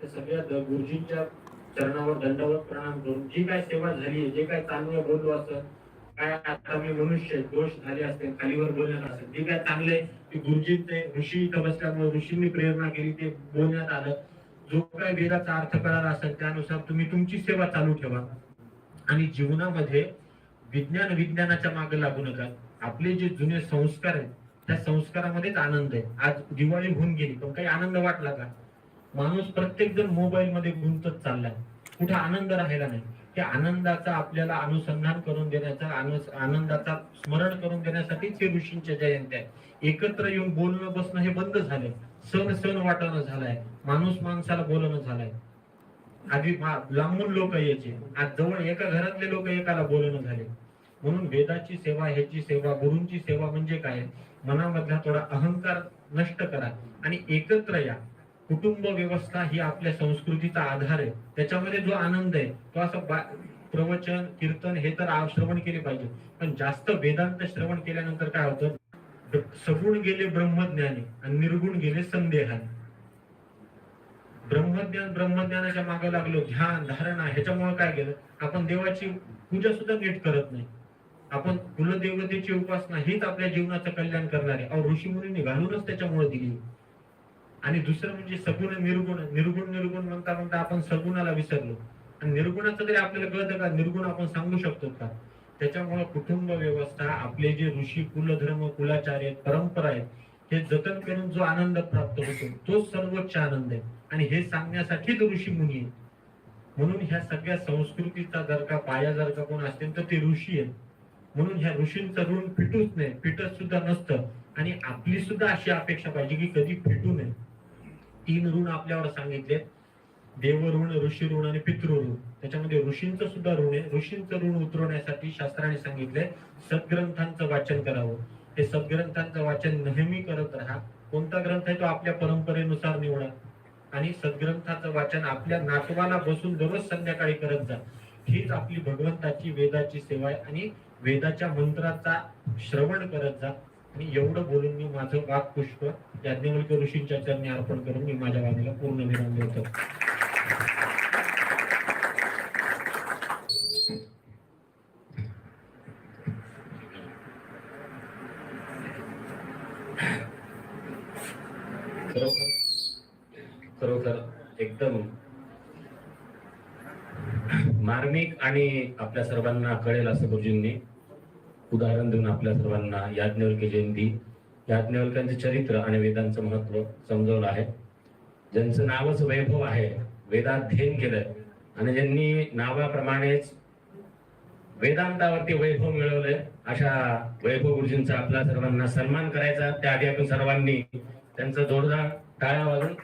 त्या सगळ्या द- गुरुजींच्या चरणावर दंडावर प्रणाम करून जी काय सेवा झाली जे काय चांगलं बोललो असं काय आता मी मनुष्य दोष झाले असते खालीवर बोलण्यात असेल जे काय चांगले ते गुरुजींचे ऋषी इथं ऋषींनी प्रेरणा केली ते बोलण्यात आलं. जो काय वेदाचा अर्थ करार असेल त्यानुसार तुम्ही तुमची सेवा चालू ठेवा. आणि जीवनामध्ये विज्ञान विज्ञानाच्या मागे लागू नका. आपले जे जुने संस्कार आहेत त्या संस्कारामध्येच आनंद आहे. आज दिवाळी होऊन गेली पण काही आनंद वाटला का? माणूस प्रत्येक जण मोबाईल मध्ये गुंतत चाललाय. कुठे आनंद राहिला नाही. त्या आनंदाचा आपल्याला अनुसंधान करून देण्याचा आनंदाचा स्मरण करून देण्यासाठीच हे ऋषींच्या जयंती आहे एकत्र येऊन बोलणं बसणं हे बंद झालंय. सण सण वाटणं झालाय. माणूस माणसाला बोलणं झालंय. आधी लांबून लोक यायचे. आज जवळ एका घरातले लोक एकाला बोलणं झाले. म्हणून वेदाची सेवा ह्याची सेवा गुरूंची सेवा म्हणजे काय? मनामधला थोडा अहंकार नष्ट करा आणि एकत्र या. कुटुंब व्यवस्था ही आपल्या संस्कृतीचा आधार आहे. त्याच्यामध्ये जो आनंद आहे तो असं प्रवचन कीर्तन हे तर श्रवण केले पाहिजे. पण जास्त वेदांत श्रवण केल्यानंतर काय होतं? सगुण गेले ब्रह्मज्ञानी आणि निर्गुण गेले संदेहाने. ब्रह्मज्ञान ब्रह्मज्ञानाच्या मागे लागलो ध्यान धारणा ह्याच्यामुळे काय केलं? आपण देवाची पूजा सुद्धा नीट करत नाही. आपण कुलदेवतेची उपासना हीच आपल्या जीवनाचं कल्याण करणार. आहे अहो ऋषी मुनींनी घालूनच त्याच्यामुळे दिली. आणि दुसरं म्हणजे सगुण निर्गुण निर्गुण निर्गुण म्हणता म्हणता आपण सगुणाला विसरलो. आणि निर्गुणाचं तरी आपल्याला कळतं का? निर्गुण आपण सांगू शकतो का? त्याच्यामुळे कुटुंब व्यवस्था आपले जे ऋषी कुलधर्म कुलाचार्य परंपरा आहेत हे जतन करून जो आनंद प्राप्त होतो तो सर्वोच्च आनंद आहे. आणि हे सांगण्यासाठीच ऋषी मुनी आहेत. म्हणून ह्या सगळ्या संस्कृतीचा जर का पाया जर का कोण असतील तर ते ऋषी आहेत. म्हणून ह्या ऋषींचं ऋण फिटूच नाही फिटत सुद्धा नसतं. आणि आपली सुद्धा अशी अपेक्षा पाहिजे की कधी फिटू नये. तीन ऋण आपल्यावर सांगितले. देव ऋण ऋषी ऋण आणि पितृऋण त्याच्यामध्ये ऋषींचं सुद्धा ऋण आहे. ऋषींचं ऋण उतरवण्यासाठी शास्त्राने सांगितले सद्ग्रंथांचं वाचन करावं. हे सद्ग्रंथांचं वाचन नेहमी करत राहा. कोणता ग्रंथ आहे तो आपल्या परंपरेनुसार निवडा. आणि सद्ग्रंथाचं वाचन आपल्या नातवाला बसून दररोज संध्याकाळी करत जा. हीच आपली भगवंताची वेदाची सेवा आहे. आणि वेदाच्या मंत्राचा श्रवण करत जा. मी एवढं बोलून मी माझं वाक पुष्प याज्ञवल्क ऋषींच्या चरणी अर्पण करून मी माझ्या वाणीला पूर्ण विराम देतो. खरोखर एकदम मार्मिक आणि आपल्या सर्वांना कळेल असं गुरुजींनी उदाहरण देऊन आपल्या सर्वांना याज्ञवल्क्य जयंती याज्ञवल्क्यांचे चरित्र आणि वेदांचं महत्त्व समजवलं आहे. ज्यांचं नावच वैभव आहे वेदाध्ययन केलंय आणि ज्यांनी नावाप्रमाणेच वेदांतावरती वैभव मिळवलंय अशा वैभव गुरुजींचा आपल्या सर्वांना सन्मान करायचा. त्याआधी आपण सर्वांनी त्यांचा जोरदार टाळ्या वाजून